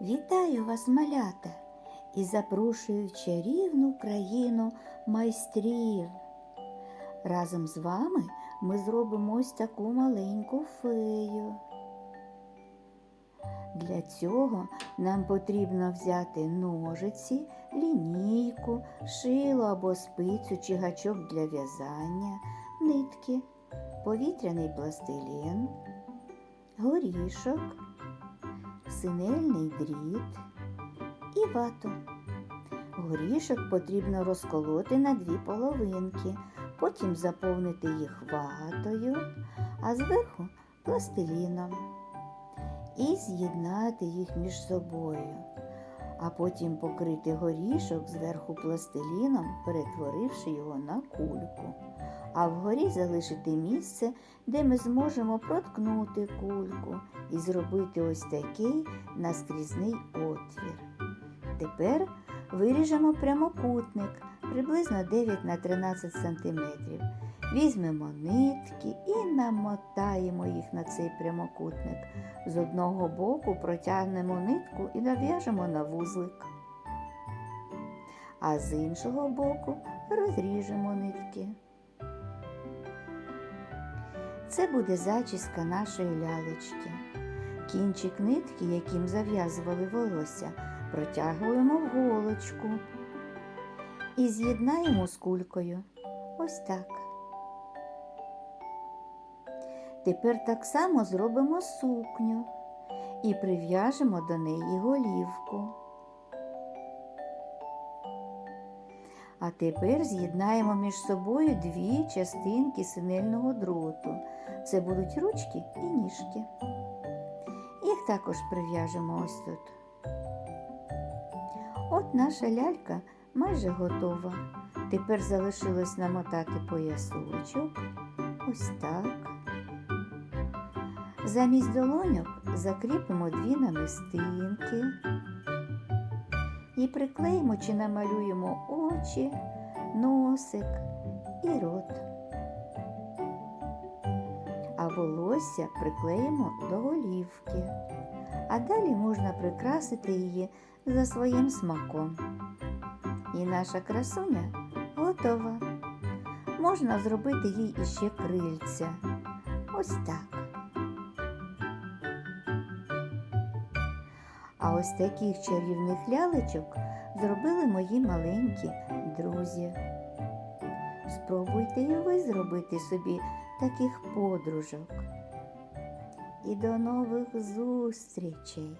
Вітаю вас, малята, і запрошую в чарівну країну майстрів. Разом з вами ми зробимо ось таку маленьку фею. Для цього нам потрібно взяти ножиці, лінійку, шило або спицю чи гачок для в'язання, нитки, повітряний пластилін, горішок, синельний дріт і вату. Горішок потрібно розколоти на дві половинки, потім заповнити їх ватою, а зверху пластиліном і з'єднати їх між собою, а потім покрити горішок зверху пластиліном, перетворивши його на кульку, а вгорі залишити місце, де ми зможемо проткнути кульку і зробити ось такий наскрізний отвір. Тепер виріжемо прямокутник приблизно 9 на 13 см. Візьмемо нитки і намотаємо їх на цей прямокутник. З одного боку протягнемо нитку і нав'яжемо на вузлик, а з іншого боку розріжемо нитки. Це буде зачіска нашої лялечки. Кінчик нитки, яким зав'язували волосся, протягуємо в голочку і з'єднаємо з кулькою. Ось так. Тепер так само зробимо сукню і прив'яжемо до неї голівку. А тепер з'єднаємо між собою дві частинки синельного дроту. Це будуть ручки і ніжки. Їх також прив'яжемо ось тут. От наша лялька майже готова. Тепер залишилось намотати поясочок. Ось так. Замість долоньок закріпимо дві намистинки і приклеїмо чи намалюємо очі, носик і рот. А волосся приклеїмо до голівки, а далі можна прикрасити її за своїм смаком. І наша красуня готова. Можна зробити їй іще крильця. Ось так. А ось таких чарівних лялечок зробили мої маленькі друзі. Спробуйте і ви зробити собі таких подружок. І до нових зустрічей!